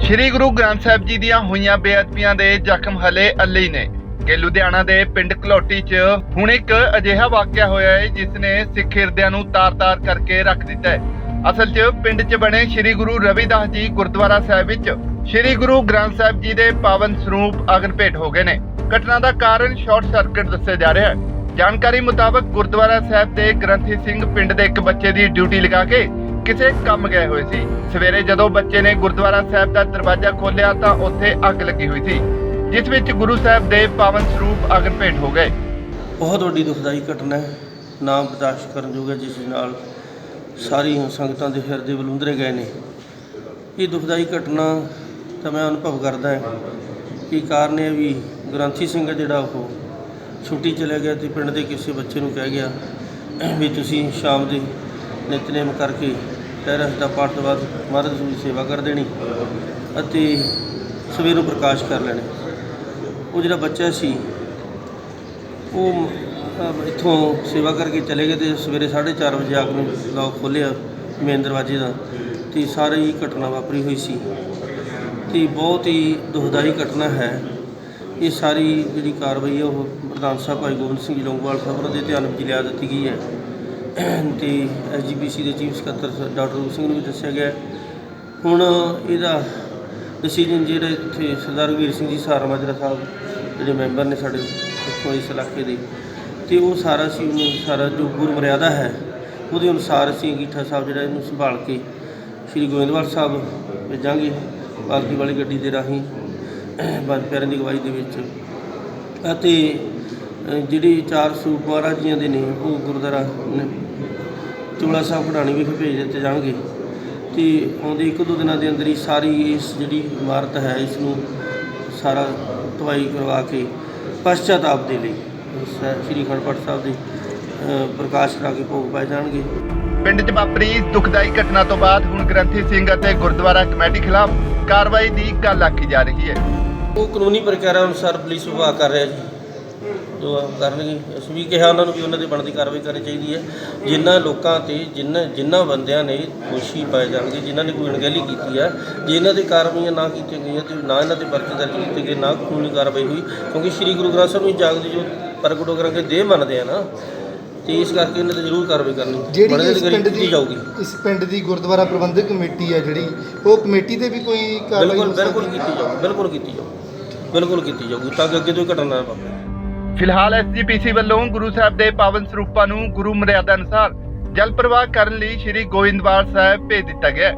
ਸ਼੍ਰੀ ਗੁਰੂ ਗ੍ਰੰਥ ਸਾਹਿਬ ਜੀ ਦੀਆਂ ਹੋਈਆਂ ਬੇਅਦਬੀਆਂ ਦੇ ਜ਼ਖਮ ਹਲੇ ਅੱਲੇ ਨੇ। ਕਿ ਲੁਧਿਆਣਾ ਦੇ ਪਿੰਡ ਕਲੋਟੀ 'ਚ ਹੁਣ ਇੱਕ ਅਜਿਹਾ ਵਾਕਿਆ ਹੋਇਆ ਹੈ ਜਿਸ ਨੇ ਸਿੱਖ ਹਿਰਦਿਆਂ ਨੂੰ ਤਾਰ-ਤਾਰ ਕਰਕੇ ਰੱਖ ਦਿੱਤਾ ਹੈ। ਅਸਲ 'ਚ ਪਿੰਡ 'ਚ ਬਣੇ ਸ਼੍ਰੀ ਗੁਰੂ ਰਵਿਦਾਸ ਜੀ ਗੁਰਦੁਆਰਾ ਸਾਹਿਬ ਵਿੱਚ ਸ਼੍ਰੀ ਗੁਰੂ ਗ੍ਰੰਥ ਸਾਹਿਬ ਜੀ ਦੇ ਪਾਵਨ ਸਰੂਪ ਅਗਨ ਭੇਟ ਹੋ ਗਏ ਨੇ। ਘਟਨਾ ਦਾ ਕਾਰਨ ਸ਼ਾਰਟ ਸਰਕਟ ਦੱਸਿਆ ਜਾ ਰਿਹਾ ਹੈ। ਜਾਣਕਾਰੀ ਮੁਤਾਬਕ ਗੁਰਦੁਆਰਾ ਸਾਹਿਬ ਦੇ ਗ੍ਰੰਥੀ ਸਿੰਘ ਪਿੰਡ ਦੇ ਇੱਕ ਬੱਚੇ ਦੀ ਡਿਊਟੀ ਲਗਾ ਕੇ ਕਿਸੇ ਕੰਮ ਗਏ ਹੋਏ ਸੀ। ਸਵੇਰੇ ਜਦੋਂ ਬੱਚੇ ਨੇ ਗੁਰਦੁਆਰਾ ਸਾਹਿਬ ਦਾ ਦਰਵਾਜ਼ਾ ਖੋਲ੍ਹਿਆ ਤਾਂ ਉੱਥੇ ਅੱਗ ਲੱਗੀ ਹੋਈ ਸੀ, ਜਿਸ ਵਿੱਚ ਗੁਰੂ ਸਾਹਿਬ ਦੇ ਪਾਵਨ ਸਰੂਪ ਅਗਨ ਭੇਟ ਹੋ ਗਏ। ਬਹੁਤ ਵੱਡੀ ਦੁਖਦਾਈ ਘਟਨਾ ਹੈ। ਨਾ ਬਰਦਾਸ਼ਤ ਕਰਨ ਯੋਗ ਹੈ, ਜਿਸ ਨਾਲ ਸਾਰੀ ਸੰਗਤਾਂ ਦੇ ਹਿਰਦੇ ਬਲੁੰਦਰੇ ਗਏ ਨੇ। ਇਹ ਦੁਖਦਾਈ ਘਟਨਾ ਤਾਂ ਮੈਂ ਅਨੁਭਵ ਕਰਦਾ ਹਾਂ ਕਿ ਕਾਰਨ ਇਹ ਵੀ ਗ੍ਰੰਥੀ ਸਿੰਘ ਹੈ ਜਿਹੜਾ ਉਹ। ਛੁੱਟੀ ਚਲੇ ਗਿਆ ਤੇ ਪਿੰਡ ਦੇ ਕਿਸੇ ਬੱਚੇ ਨੂੰ ਕਹਿ ਗਿਆ ਵੀ ਤੁਸੀਂ ਸ਼ਾਮ ਦੇ ਨਿਤਨੇਮ ਕਰਕੇ ਤੇਰਸ ਦਾ ਪਾਠ ਤੋਂ ਬਾਅਦ ਮਹਾਰਾਜ ਦੀ ਸੇਵਾ ਕਰ ਦੇਣੀ ਅਤੇ ਸਵੇਰ ਨੂੰ ਪ੍ਰਕਾਸ਼ ਕਰ ਲੈਣੇ। ਉਹ ਜਿਹੜਾ ਬੱਚਾ ਸੀ, ਉਹ ਇੱਥੋਂ ਸੇਵਾ ਕਰਕੇ ਚਲੇ ਗਏ ਤੇ ਸਵੇਰੇ 4:30 ਵਜੇ ਆ ਕੇ ਲੌਕ ਖੋਲ੍ਹਿਆ ਮੇਨ ਦਰਵਾਜ਼ੇ ਦਾ ਤੇ ਸਾਰੀ ਹੀ ਘਟਨਾ ਵਾਪਰੀ ਹੋਈ ਸੀ। ਤੇ ਬਹੁਤ ਹੀ ਦੁਖਦਾਈ ਘਟਨਾ ਹੈ। ਇਹ ਸਾਰੀ ਜਿਹੜੀ ਕਾਰਵਾਈ ਹੈ ਉਹ ਪ੍ਰਧਾਨ ਸਾਹਿਬ ਭਾਈ ਗੋਬਿੰਦ ਸਿੰਘ ਲੌਂਗਵਾਲ ਲੌਂਗੋਵਾਲ ਸਾਹਿਬ ਉਹਨਾਂ ਦੇ ਧਿਆਨ ਵਿੱਚ ਲਿਆ ਦਿੱਤੀ ਗਈ ਹੈ। ਤੇ ਐਸਜੀਪੀਸੀ ਦੇ ਚੀਫ ਸਕੱਤਰ ਡਾਕਟਰ ਰੂਪ ਸਿੰਘ ਨੂੰ ਵੀ ਦੱਸਿਆ ਗਿਆ ਹੁਣ ਇਹਦਾ ਡਿਸੀਜਨ ਜਿਹੜਾ ਇੱਥੇ ਸਰਦਾਰ ਵੀਰ ਸਿੰਘ ਜੀ ਸਾਰਮਾਜਰਾ ਸਾਹਿਬ ਜਿਹੜੇ ਮੈਂਬਰ ਨੇ ਸਾਡੇ ਇੱਥੋਂ ਇਸ ਇਲਾਕੇ ਦੇ, ਤੇ ਉਹ ਸਾਰਾ ਸੀ, ਉਹਨੂੰ ਸਾਰਾ ਜੋ ਗੁਰ ਮਰਿਆਦਾ ਹੈ, ਉਹਦੇ ਅਨੁਸਾਰ ਅਸੀਂ ਅੰਗੀਠਾ ਸਾਹਿਬ ਜਿਹੜਾ ਇਹਨੂੰ ਸੰਭਾਲ ਕੇ ਸ੍ਰੀ ਗੋਇੰਦਵਾਲ ਸਾਹਿਬ ਭੇਜਾਂਗੇ, ਪਾਲਕੀ ਵਾਲੀ ਗੱਡੀ ਦੇ ਰਾਹੀਂ। ਪੰਜ ਦੀ ਅਗਵਾਈ ਦੇ ਵਿੱਚ। ਅਤੇ ਜਿਹੜੀ ਚਾਰ ਸੂਪ ਮਹਾਰਾਜੀਆਂ ਦੇ ਨੇ, ਉਹ ਗੁਰਦੁਆਰਾ ਨ- ਚੋਲਾ ਸਾਹਿਬ ਘੜਾਣੀ ਵਿਖੇ ਭੇਜ ਦਿੱਤੇ ਜਾਣਗੇ। ਤੇ ਆਉਂਦੇ ਇੱਕ ਦੋ ਦਿਨਾਂ ਦੇ ਅੰਦਰ ਹੀ ਸਾਰੀ ਇਸ ਜਿਹੜੀ ਇਮਾਰਤ ਹੈ, ਇਸ ਨੂੰ ਸਾਰਾ ਧਵਾਈ ਕਰਵਾ ਕੇ ਪਛਤਾਤਾਪ ਦੇ ਲਈ ਸ੍ਰੀ ਅਖੰਡ ਪਾਠ ਸਾਹਿਬ ਦੇ ਪ੍ਰਕਾਸ਼ ਕਰਾ ਕੇ ਭੋਗ ਪਾਏ ਜਾਣਗੇ। ਪਿੰਡ 'ਚ ਵਾਪਰੀ ਇਸ ਦੁਖਦਾਈ ਘਟਨਾ ਤੋਂ ਬਾਅਦ ਹੁਣ ਗ੍ਰੰਥੀ ਸਿੰਘ ਅਤੇ ਗੁਰਦੁਆਰਾ ਕਮੇਟੀ ਖਿਲਾਫ ਕਾਰਵਾਈ ਦੀ ਗੱਲ ਆਖੀ ਜਾ ਰਹੀ ਹੈ। ਉਹ ਕਾਨੂੰਨੀ ਪ੍ਰਕਿਰਿਆ ਅਨੁਸਾਰ ਪੁਲਿਸ ਵਿਭਾਗ ਕਰ ਰਿਹਾ ਜੀ। ਜੋ ਆਪ ਕਰਨਗੇ। ਅਸੀਂ ਵੀ ਕਿਹਾ ਉਹਨਾਂ ਨੂੰ ਵੀ ਉਹਨਾਂ ਦੇ ਬਣਦੀ ਕਾਰਵਾਈ ਕਰਨੀ ਚਾਹੀਦੀ ਹੈ। ਜਿਨ੍ਹਾਂ ਲੋਕਾਂ ਤੇ ਜਿਨ੍ਹਾਂ ਜਿਨ੍ਹਾਂ ਬੰਦਿਆਂ ਨੇ ਦੋਸ਼ੀ ਪਾਏ ਜਾਣਗੇ ਜਿਨ੍ਹਾਂ ਨੇ ਕੋਈ ਅਣਗਹਿਲੀ ਕੀਤੀ ਹੈ ਜੇ ਇਹਨਾਂ ਦੇ ਕਾਰਵਾਈਆਂ ਨਾ ਕੀਤੀਆਂ ਗਈਆਂ ਤੇ ਨਾ ਇਹਨਾਂ ਤੇ ਪਰਚੇ ਦਰਜ ਕੀਤੇ ਗਏ ਨਾ ਕਾਨੂੰਨੀ ਕਾਰਵਾਈ ਹੋਈ ਕਿਉਂਕਿ ਸ੍ਰੀ ਗੁਰੂ ਗ੍ਰੰਥ ਸਾਹਿਬ ਨੂੰ ਜਾਗਦੀ ਜੋ ਪ੍ਰਗਟ ਕਰਾਂਗੇ ਦੇਹ ਮੰਨਦੇ ਆ ਨਾ ਤੇ ਇਸ ਕਰਕੇ ਇਹਨਾਂ ਤੇ ਜ਼ਰੂਰ ਕਾਰਵਾਈ ਕਰਨੀ। ਜਿਹੜੀ ਇਸ ਪਿੰਡ ਦੀ ਜਾਊਗੀ। ਇਸ ਪਿੰਡ ਦੀ ਗੁਰਦੁਆਰਾ ਪ੍ਰਬੰਧਕ ਕਮੇਟੀ ਹੈ ਜਿਹੜੀ ਉਹ ਕਮੇਟੀ ਤੇ ਵੀ ਕੋਈ ਕਾਰਵਾਈ ਬਿਲਕੁਲ ਬਿਲਕੁਲ? ਕੀਤੀ ਜਾਊਗੀ ਬਿਲਕੁਲ ਕੀਤੀ ਜਾਊਗੀ ਬਿਲਕੁਲ ਕੀਤੀ ਜਾਊਗੀ, ਤਾਂ ਕਿ ਅੱਗੇ ਤੋਂ ਇਹ ਘਟਨਾ ਨਾ ਵਾਪਰੇ। ਫਿਲਹਾਲ ਐਸਜੀਪੀਸੀ ਵੱਲੋਂ ਗੁਰੂ ਸਾਹਿਬ ਦੇ ਪਾਵਨ ਸਰੂਪਾਂ ਨੂੰ ਗੁਰੂ ਮਰਿਆਦਾ ਅਨੁਸਾਰ ਜਲ ਪ੍ਰਵਾਹ ਕਰਨ ਲਈ ਸ੍ਰੀ ਗੋਇੰਦਵਾਲ ਸਾਹਿਬ ਭੇਜ ਦਿੱਤਾ ਗਿਆ ਹੈ।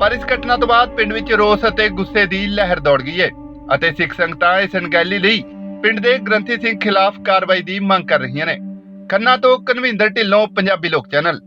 ਪਰ ਇਸ ਘਟਨਾ ਤੋਂ ਬਾਅਦ ਪਿੰਡ ਵਿੱਚ ਰੋਸ ਅਤੇ ਗੁੱਸੇ ਦੀ ਲਹਿਰ ਦੌੜ ਗਈ ਹੈ ਅਤੇ ਸਿੱਖ ਸੰਗਤਾਂ ਇਸ ਅਣਗਹਿਲੀ ਲਈ ਪਿੰਡ ਦੇ ਗ੍ਰੰਥੀ ਸਿੰਘ ਖਿਲਾਫ ਕਾਰਵਾਈ ਦੀ ਮੰਗ ਕਰ ਰਹੀਆਂ ਨੇ। ਖੰਨਾ ਤੋਂ ਕਨਵਿੰਦਰ ਢਿੱਲੋਂ, ਪੰਜਾਬੀ ਲੋਕ ਚੈਨਲ।